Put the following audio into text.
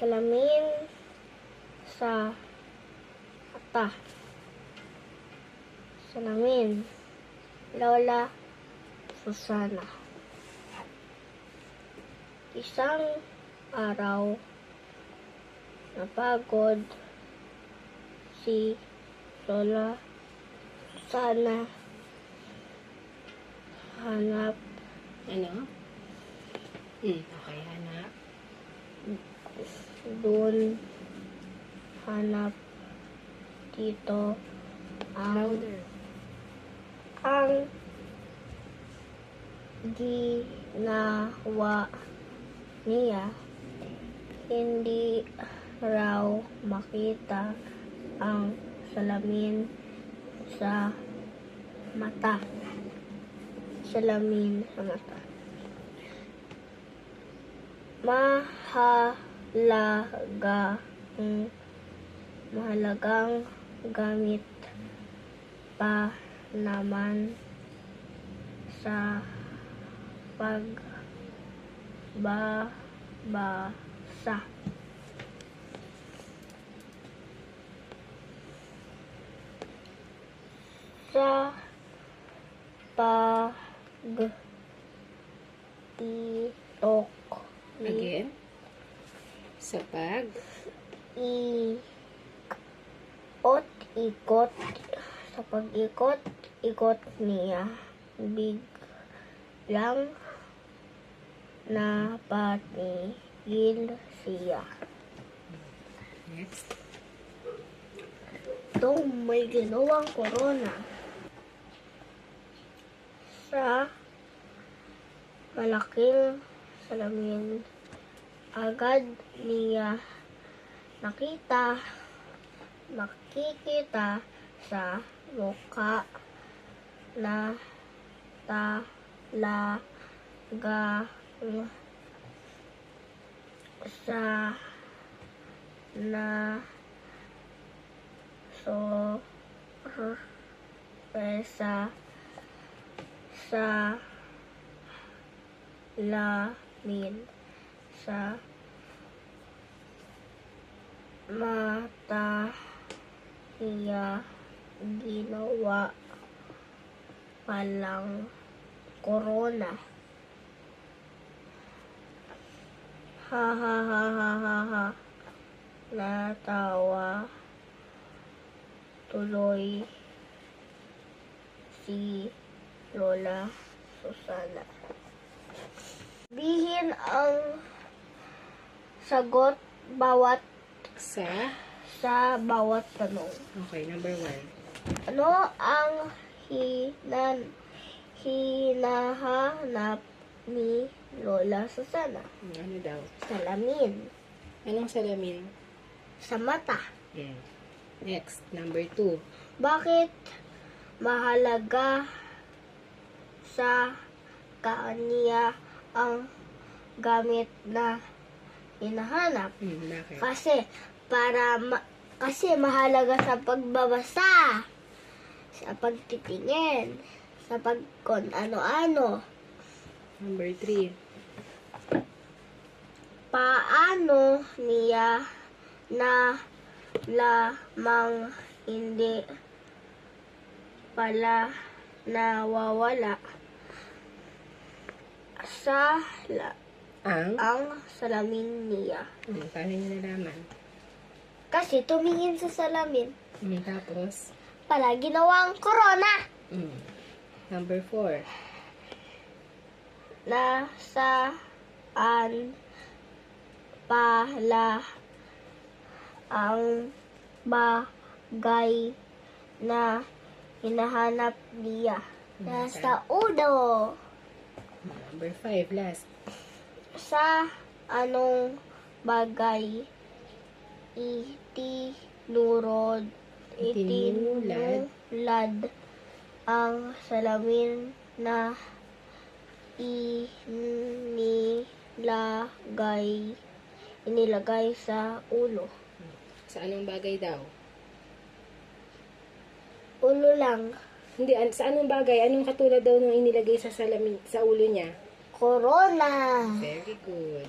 salamin sa mata. Salamin. Lola Susana. Isang araw, napagod si Lola Susana hanap Ano? Hmm, okay, hanap. Doon hanap dito ang Louder. ang ginawa niya. Hindi raw makita ang salamin sa mata. Salamin sa mata mahalaga mahalagang gamit pa naman sa pagbabasa. Sa pag itok Again. Sa pag. ikot ikot sa pag-ikot ikot niya biglang napatigil siya Next. Itong may ginawang corona sa malaking salamin agad niya nakita makikita sa mukha na talagang sa na so sorpresa sa lamin sa mata niya ginawa palang corona. Ha ha ha ha ha ha. Natawa tuloy si Lola Susana. Bihin ang sagot bawat Sa. sa bawat tanong. Okay, number one. Ano ang hinan hinahanap ni Lola Susana? Ano daw? Salamin Anong salamin? sa mata. Yeah. Next, number two. Bakit mahalaga sa kanya ang gamit na hinahanap? Hmm, bakit? Kasi para ma- kasi mahalaga sa pagbabasa, sa pagtitingin, sa pag kung ano-ano. Number three. Paano niya na lamang hindi pala nawawala sa la- Ang? ang salamin niya. Hmm, paano niyo nalaman? Kasi tumingin sa salamin, Hmm, tapos? pala ginawang corona. Hmm. Number four. Nasaan pala ang bagay na hinahanap niya? Nasa ulo. Number five, last. Sa anong bagay itinurod Itinulad. itinulad ang salamin na inilagay inilagay sa ulo. Sa anong bagay daw? Ulo lang. Hindi, an- sa anong bagay? Anong katulad daw nung inilagay sa salamin, sa ulo niya? Corona. Very good.